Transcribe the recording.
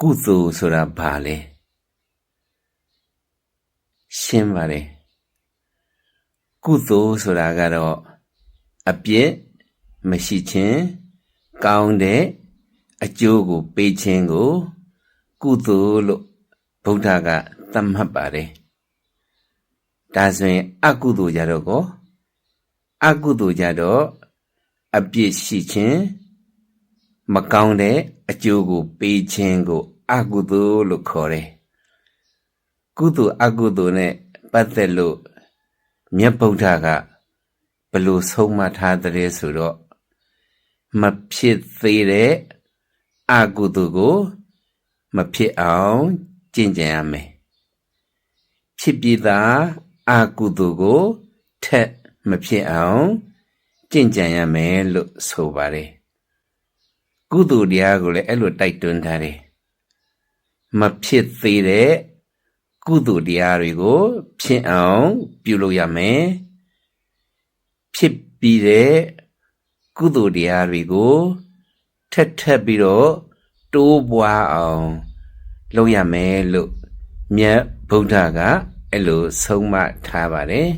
ကုသိုလ်ဆိုတာဘာလဲရှင်းပါတယ်ကုသိုလ်ဆိုတာကတော့အပြစ်မရှိခြင်းကောင်းတဲ့အကျိုးကိုပေးခြင်းကို ကုသိုလ်လို့ဗုဒ္ဓကသတ်မှတ်ပါတယ်ဒါဆိုရင် အကုသိုလ်ကြတော့ကောအကုသိုလ်ကြတော့အပြစ်ရှိခြင်း မကောင်းတဲ့အကျိုးကိုပေးခြင်းကို အကုသိုလ်လို့ခေါ်တယ်ကုသိုလ်အကုသိုလ်နဲ့ပတ်သက်လို့မြတ်ဗုဒ္ဓကဘယ်လိုဆုံးမထားတဲ့ဆိုတော့မဖြစ်သေးတဲ့အကုသိုလ်ကို မဖြစ်အောင်ကျင့်ကြံရမယ်ဖြစ်ပြီးသားအကုသိုလ်ကိုထက်မဖြစ်အောင်ကျင့်ကြံရမယ်လို့ဆိုပါတယ် ကုသိုလ်တရားကိုလည်းအဲ့လိုတိုက်တွန်းထားတယ်မဖြစ်သေးတဲ့ကုသိုလ်တရားတွေကိုဖြစ်အောင်ပြုလုပ်ရမယ်ဖြစ်ပြီးတဲ့ကုသိုလ်တရားတွေကိုထက်ထက်ပြီးတော့တိုးပွားအောင်လုပ်ရမယ်လို့မြတ်ဗုဒ္ဓကအဲ့လိုဆုံးမထားပါတယ်